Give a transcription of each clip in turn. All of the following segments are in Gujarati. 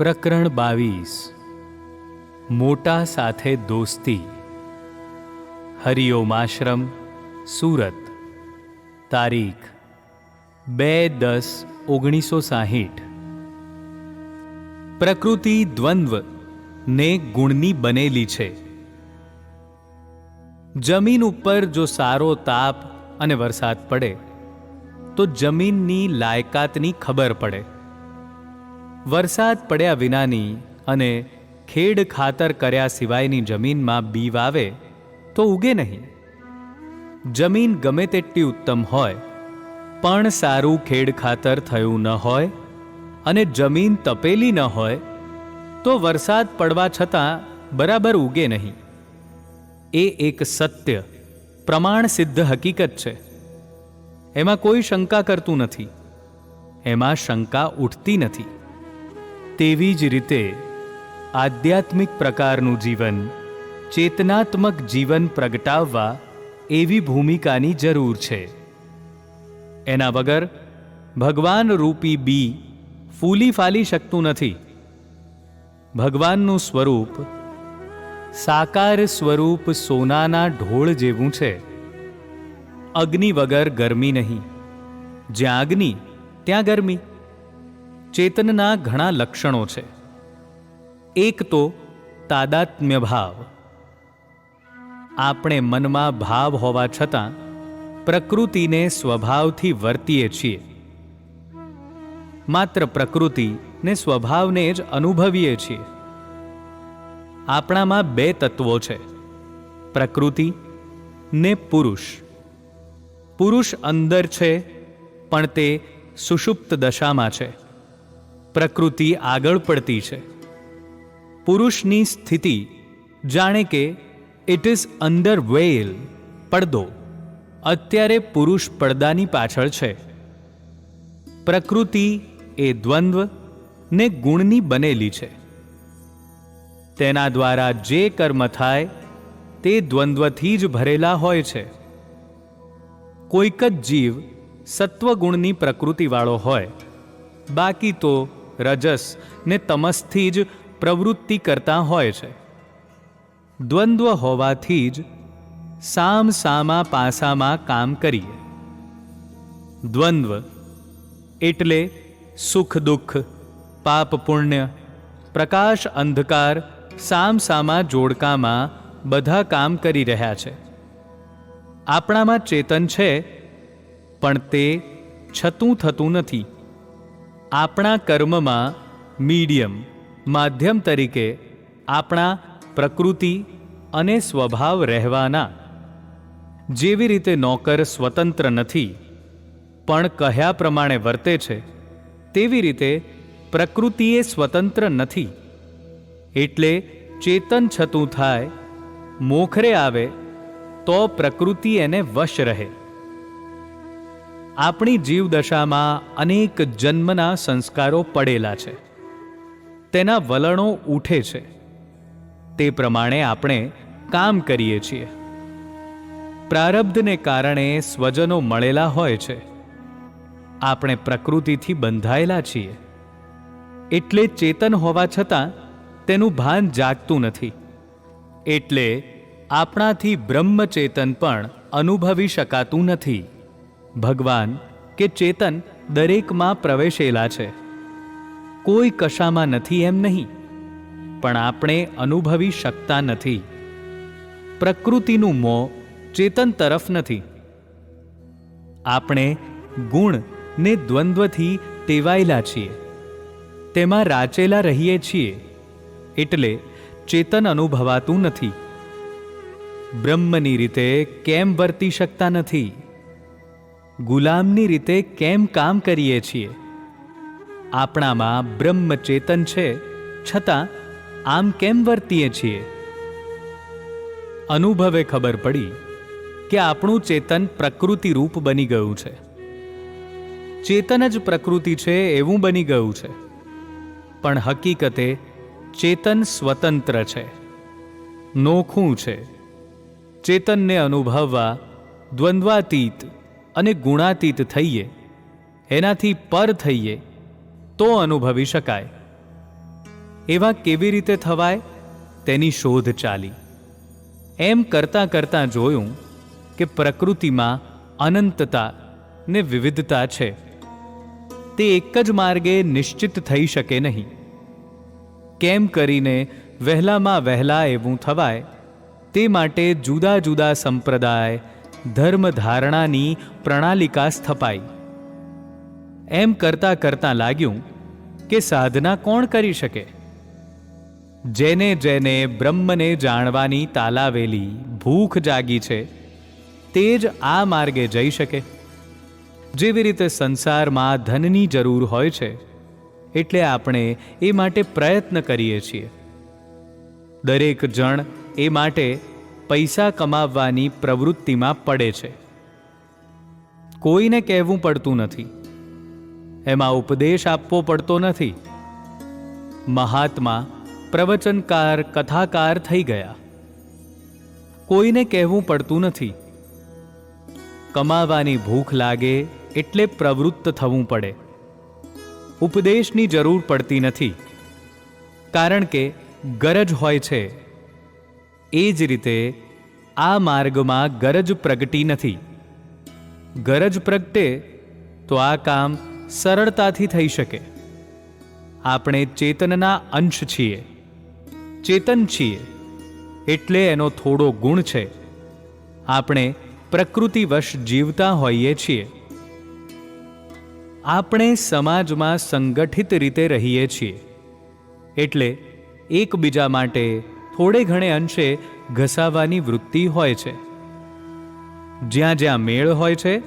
પ્રકરણ બાવીસ. મોટા સાથે દોસ્તી. હરિઓમ આશ્રમ, સુરત. તારીખ બે દસ ઓગણીસો સાહીઠ. પ્રકૃતિ દ્વંદ્વ ને ગુણની બનેલી છે. જમીન ઉપર જો સારો તાપ અને વરસાદ પડે, તો જમીનની લાયકાતની ખબર પડે. વરસાદ પડ્યા વિનાની અને ખેડ ખાતર કર્યા સિવાયની જમીનમાં બી વાવે તો ઉગે નહીં. જમીન ગમે તેટલી ઉત્તમ હોય, પણ સારું ખેડ ખાતર થયું ન હોય અને જમીન તપેલી ન હોય, તો વરસાદ પડવા છતાં બરાબર ઉગે નહીં. એ એક સત્ય પ્રમાણ સિદ્ધ હકીકત છે. એમાં કોઈ શંકા કરતું નથી. એમાં શંકા ઉઠતી નથી. તેવી જ રીતે આધ્યાત્મિક પ્રકારનું જીવન, ચેતનાત્મક જીવન પ્રગટાવવા એવી ભૂમિકાની જરૂર છે. એના વગર ભગવાન રૂપી બી ફૂલી ફાલી શકતું નથી. ભગવાનનું સ્વરૂપ સાકાર સ્વરૂપ સોનાના ઢોળ જેવું છે. અગ્નિ વગર ગરમી નહીં. જ્યાં અગ્નિ, ત્યાં ગરમી. ચેતનના ઘણા લક્ષણો છે. એક તો તાદાત્મ્ય ભાવ આપણે મનમાં ભાવ હોવા છતાં પ્રકૃતિને સ્વભાવથી વર્તીએ છીએ. માત્ર પ્રકૃતિ ને સ્વભાવને જ અનુભવીએ છીએ. આપણામાં બે તત્વો છે. પ્રકૃતિ ને પુરુષ. પુરુષ અંદર છે, પણ તે સુષુપ્ત દશામાં છે. પ્રકૃતિ આગળ પડતી છે. પુરુષની સ્થિતિ જાણે કે ઇટ ઇઝ અંડર વેલ પડદો. અત્યારે પુરુષ પડદાની પાછળ છે. પ્રકૃતિ એ દ્વંદ્વ ને ગુણની બનેલી છે. તેના દ્વારા જે કર્મ થાય, તે દ્વંદ્વથી જ ભરેલા હોય છે. કોઈક જ જીવ સત્વગુણની પ્રકૃતિવાળો હોય. બાકી તો રજસ ને તમસથી જ પ્રવૃત્તિ કરતા હોય છે. દ્વંદ્વ હોવાથી જ સામ સામા પાસામાં કામ કરીએ. દ્વંદ્વ એટલે સુખ દુઃખ, પાપ પુણ્ય, પ્રકાશ અંધકાર, સામ સામા જોડકામાં બધા કામ કરી રહ્યા છે. આપણામાં ચેતન છે, પણ તે છતું થતું નથી. આપણા કર્મમાં મીડિયમ, માધ્યમ તરીકે આપણા પ્રકૃતિ અને સ્વભાવ રહેવાના. જેવી રીતે નોકર સ્વતંત્ર નથી, પણ કહ્યા પ્રમાણે વર્તે છે, તેવી રીતે પ્રકૃતિએ સ્વતંત્ર નથી. એટલે ચેતન છતું થાય, મોખરે આવે, તો પ્રકૃતિ એને વશ રહે. આપણી જીવદશામાં અનેક જન્મના સંસ્કારો પડેલા છે. તેના વલણો ઉઠે છે. તે પ્રમાણે આપણે કામ કરીએ છીએ. પ્રારબ્ધને કારણે સ્વજનો મળેલા હોય છે. આપણે પ્રકૃતિથી બંધાયેલા છીએ. એટલે ચેતન હોવા છતાં તેનું ભાન જાગતું નથી. એટલે આપણાથી બ્રહ્મચેતન પણ અનુભવી શકાતું નથી. ભગવાન કે ચેતન દરેકમાં પ્રવેશેલા છે. કોઈ કશામાં નથી એમ નહીં, પણ આપણે અનુભવી શકતા નથી. પ્રકૃતિનું મોં ચેતન તરફ નથી. આપણે ગુણ ને દ્વંદ્વથી ટેવાયેલા છીએ. તેમાં રાચેલા રહીએ છીએ, એટલે ચેતન અનુભવાતું નથી. બ્રહ્મની રીતે કેમ વર્તી શકતા નથી? ગુલામની રીતે કેમ કામ કરીએ છીએ? આપણામાં બ્રહ્મ ચેતન છે, છતાં આમ કેમ વર્તીએ છીએ? અનુભવે ખબર પડી કે આપણું ચેતન પ્રકૃતિ રૂપ બની ગયું છે. ચેતન જ પ્રકૃતિ છે એવું બની ગયું છે. પણ હકીકતે ચેતન સ્વતંત્ર છે. નોખું છે. ચેતનને અનુભવવા દ્વંદ્વાતીત અને ગુણાતીત થઈએ, એનાથી પર થઈએ, તો અનુભવી શકાય. એવા કેવી રીતે થવાય? તેની શોધ ચાલી. એમ કરતાં કરતાં જોયું કે પ્રકૃતિમાં અનંતતા ને વિવિધતા છે. તે એક જ માર્ગે નિશ્ચિત થઈ શકે નહીં. કેમ કરીને વહેલામાં વહેલા એવું થવાય, તે માટે જુદા જુદા સંપ્રદાય ધર્મ ધારણાની પ્રણાલિકા સ્થપાઈ. એમ કરતાં કરતાં લાગ્યું કે સાધના કોણ કરી શકે? જેને જેને બ્રહ્મને જાણવાની તાલાવેલી ભૂખ જાગી છે, તે જ આ માર્ગે જઈ શકે. જેવી રીતે સંસારમાં ધનની જરૂર હોય છે, એટલે આપણે એ માટે પ્રયત્ન કરીએ છીએ. દરેક જણ એ માટે પૈસા કમાવવાની પ્રવૃત્તિમાં પડે છે. કોઈને કહેવું પડતું નથી. એમાં ઉપદેશ આપવો પડતો નથી. મહાત્મા પ્રવચનકાર, કથાકાર થઈ ગયા. કોઈને કહેવું પડતું નથી. કમાવાની ભૂખ લાગે એટલે પ્રવૃત્ત થવું પડે. ઉપદેશની જરૂર પડતી નથી. કારણ કે ગરજ હોય છે. એ જ રીતે આ માર્ગમાં ગરજ પ્રગટી નથી. ગરજ પ્રગટે તો આ કામ સરળતાથી થઈ શકે. આપણે ચેતનના અંશ છીએ. ચેતન છીએ. એટલે એનો થોડો ગુણ છે. આપણે પ્રકૃતિવશ જીવતા હોઈએ છીએ. આપણે સમાજમાં સંગઠિત રીતે રહીએ છીએ. એટલે એકબીજા માટે થોડે ઘણે અંશે ઘસાવાની વૃત્તિ હોય છે. જ્યાં જ્યાં મેળ હોય છે,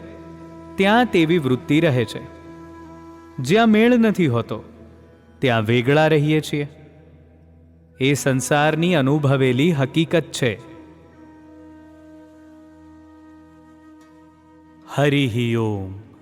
ત્યાં તેવી વૃત્તિ રહે છે. જ્યાં મેળ નથી હોતો, ત્યાં વેગળા રહીએ છીએ. એ સંસારની અનુભવેલી હકીકત છે. હરિ ઓમ.